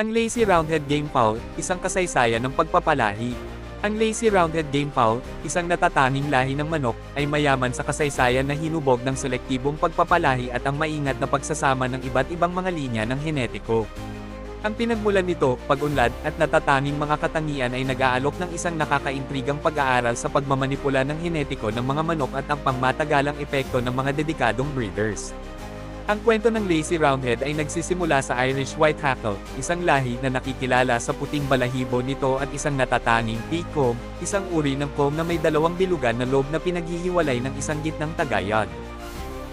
Ang Lazy Roundhead Game Fowl, isang kasaysayan ng pagpapalahi. Ang Lazy Roundhead Game Fowl, isang natatanging lahi ng manok, ay mayaman sa kasaysayan na hinubog ng selektibong pagpapalahi at ang maingat na pagsasama ng iba't ibang mga linya ng henetiko. Ang pinagmulan nito, pag-unlad, at natatanging mga katangian ay nag-aalok ng isang nakakaintrigang pag-aaral sa pagmamanipula ng henetiko ng mga manok at ang pangmatagalang epekto ng mga dedikadong breeders. Ang kwento ng Lazy Roundhead ay nagsisimula sa Irish Whitehackle, isang lahi na nakikilala sa puting balahibo nito at isang natatanging pea comb, isang uri ng comb na may dalawang bilugan na lobe na pinaghihiwalay ng isang gitnang tagayad.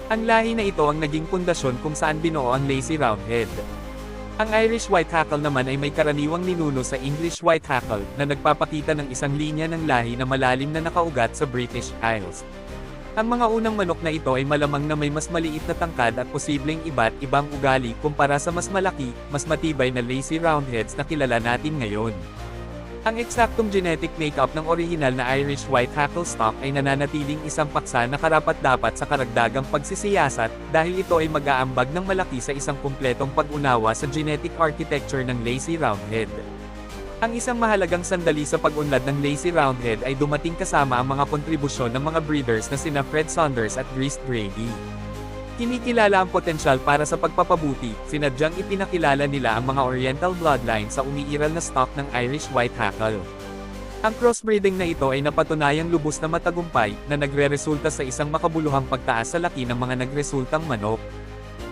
Ang lahi na ito ang naging pundasyon kung saan binuo ang Lazy Roundhead. Ang Irish Whitehackle naman ay may karaniwang ninuno sa English Whitehackle na nagpapakita ng isang linya ng lahi na malalim na nakaugat sa British Isles. Ang mga unang manok na ito ay malamang na may mas maliit na tangkad at posibleng iba't ibang ugali kumpara sa mas malaki, mas matibay na lazy roundheads na kilala natin ngayon. Ang eksaktong genetic makeup ng orihinal na Irish Whitehackle stock ay nananatiling isang paksa na karapat-dapat sa karagdagang pagsisiyasat dahil ito ay mag-aambag ng malaki sa isang kumpletong pag-unawa sa genetic architecture ng lazy roundhead. Ang isang mahalagang sandali sa pag-unlad ng Lazy Roundhead ay dumating kasama ang mga kontribusyon ng mga breeders na sina Fred Saunders at Rhys Brady. Kinikilala ang potensyal para sa pagpapabuti, sinadyang ipinakilala nila ang mga Oriental bloodline sa umiiral na stock ng Irish Whitehackle. Ang crossbreeding na ito ay napatunayang lubos na matagumpay, na nagre-resulta sa isang makabuluhang pagtaas sa laki ng mga nagresultang manok.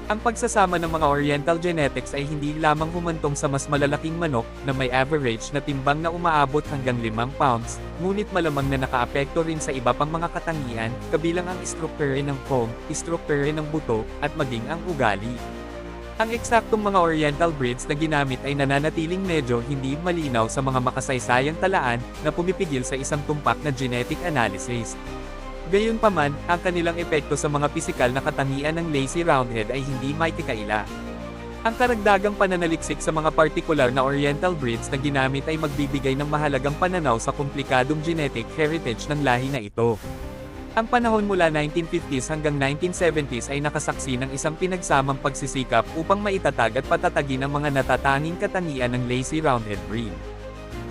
Ang pagsasama ng mga Oriental genetics ay hindi lamang humantong sa mas malalaking manok, na may average na timbang na umaabot hanggang 5 pounds, ngunit malamang na nakaapekto rin sa iba pang mga katangian, kabilang ang strukture ng comb, strukture ng buto, at maging ang ugali. Ang eksaktong mga Oriental breeds na ginamit ay nananatiling medyo hindi malinaw sa mga makasaysayang talaan, na pumipigil sa isang tumpak na genetic analysis. Gayunpaman, ang kanilang epekto sa mga pisikal na katangian ng lazy roundhead ay hindi maitikaila. Ang karagdagang pananaliksik sa mga partikular na oriental breeds na ginamit ay magbibigay ng mahalagang pananaw sa komplikadong genetic heritage ng lahi na ito. Ang panahon mula 1950s hanggang 1970s ay nakasaksi ng isang pinagsamang pagsisikap upang maitatag at patatagin ang mga natatanging katangian ng lazy roundhead breed.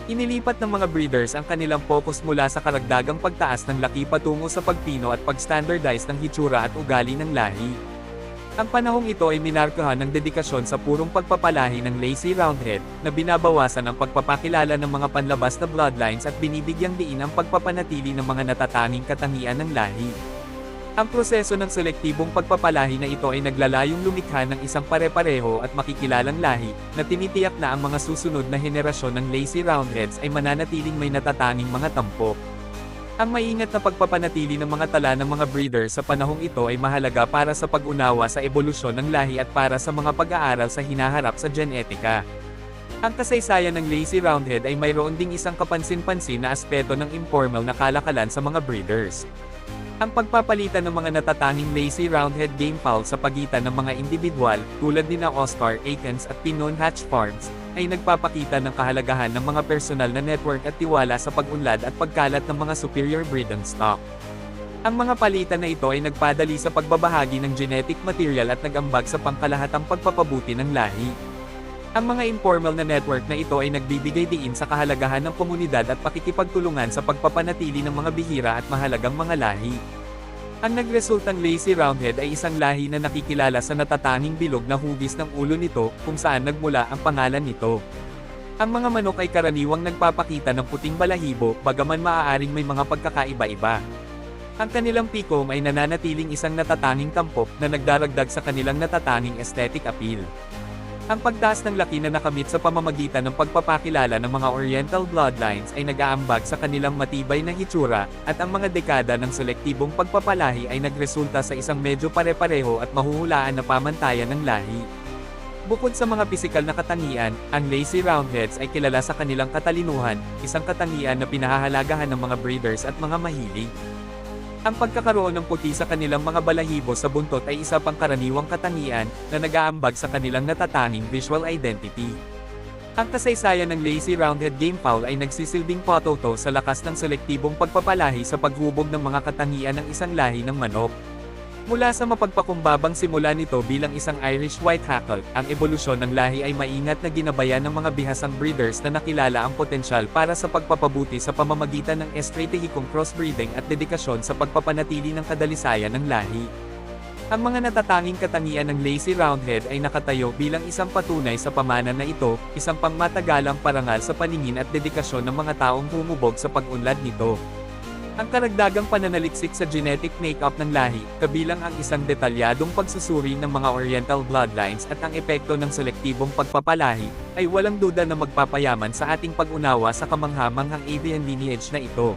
Inilipat ng mga breeders ang kanilang focus mula sa karagdagang pagtaas ng laki patungo sa pagpino at pag-standardize ng hitsura at ugali ng lahi. Ang panahong ito ay minarkahan ng dedikasyon sa purong pagpapalahi ng lazy roundhead, na binabawasan ang pagpapakilala ng mga panlabas na bloodlines at binibigyang diin ang pagpapanatili ng mga natatanging katangian ng lahi. Ang proseso ng selektibong pagpapalahi na ito ay naglalayong lumikha ng isang pare-pareho at makikilalang lahi, na tinitiyak na ang mga susunod na henerasyon ng lazy roundheads ay mananatiling may natatanging mga tampok. Ang maingat na pagpapanatili ng mga tala ng mga breeder sa panahong ito ay mahalaga para sa pag-unawa sa ebolusyon ng lahi at para sa mga pag-aaral sa hinaharap sa genetika. Ang kasaysayan ng lazy roundhead ay mayroon ding isang kapansin-pansin na aspeto ng informal na kalakalan sa mga breeders. Ang pagpapalitan ng mga natatanging lazy roundhead game fowl sa pagitan ng mga individual, tulad ni na Oscar Akins at Pinon Hatch Farms, ay nagpapakita ng kahalagahan ng mga personal na network at tiwala sa pag-unlad at pagkalat ng mga superior breeding stock. Ang mga palitan na ito ay nagpadali sa pagbabahagi ng genetic material at nagambag sa pangkalahatang pagpapabuti ng lahi. Ang mga informal na network na ito ay nagbibigay diin sa kahalagahan ng komunidad at pakikipagtulungan sa pagpapanatili ng mga bihira at mahalagang mga lahi. Ang nagresultang lazy roundhead ay isang lahi na nakikilala sa natatanging bilog na hugis ng ulo nito, kung saan nagmula ang pangalan nito. Ang mga manok ay karaniwang nagpapakita ng puting balahibo, bagaman maaaring may mga pagkakaiba-iba. Ang kanilang pikom ay nananatiling isang natatanging tampok na nagdaragdag sa kanilang natatanging aesthetic appeal. Ang pagtaas ng laki na nakamit sa pamamagitan ng pagpapakilala ng mga Oriental bloodlines ay nag-aambag sa kanilang matibay na hitsura, at ang mga dekada ng selektibong pagpapalahi ay nagresulta sa isang medyo pare-pareho at mahuhulaan na pamantayan ng lahi. Bukod sa mga pisikal na katangian, ang lazy roundheads ay kilala sa kanilang katalinuhan, isang katangian na pinahahalagahan ng mga breeders at mga mahilig. Ang pagkakaroon ng puti sa kanilang mga balahibo sa buntot ay isa pang karaniwang katangian na nag-aambag sa kanilang natatanging visual identity. Ang kasaysayan ng lazy roundhead game fowl ay nagsisilbing patoto sa lakas ng selektibong pagpapalahi sa paghubog ng mga katangian ng isang lahi ng manok. Mula sa mapagpakumbabang simula nito bilang isang Irish Whitehackle, ang ebolusyon ng lahi ay maingat na ginabayan ng mga bihasang breeders na nakilala ang potensyal para sa pagpapabuti sa pamamagitan ng estratehikong crossbreeding at dedikasyon sa pagpapanatili ng kadalisayan ng lahi. Ang mga natatanging katangian ng lazy roundhead ay nakatayo bilang isang patunay sa pamana na ito, isang pangmatagalang parangal sa paningin at dedikasyon ng mga taong humubog sa pag-unlad nito. Ang karagdagang pananaliksik sa genetic makeup ng lahi, kabilang ang isang detalyadong pagsusuri ng mga oriental bloodlines at ang epekto ng selektibong pagpapalahi, ay walang duda na magpapayaman sa ating pag-unawa sa kamanghamanghang avian lineage na ito.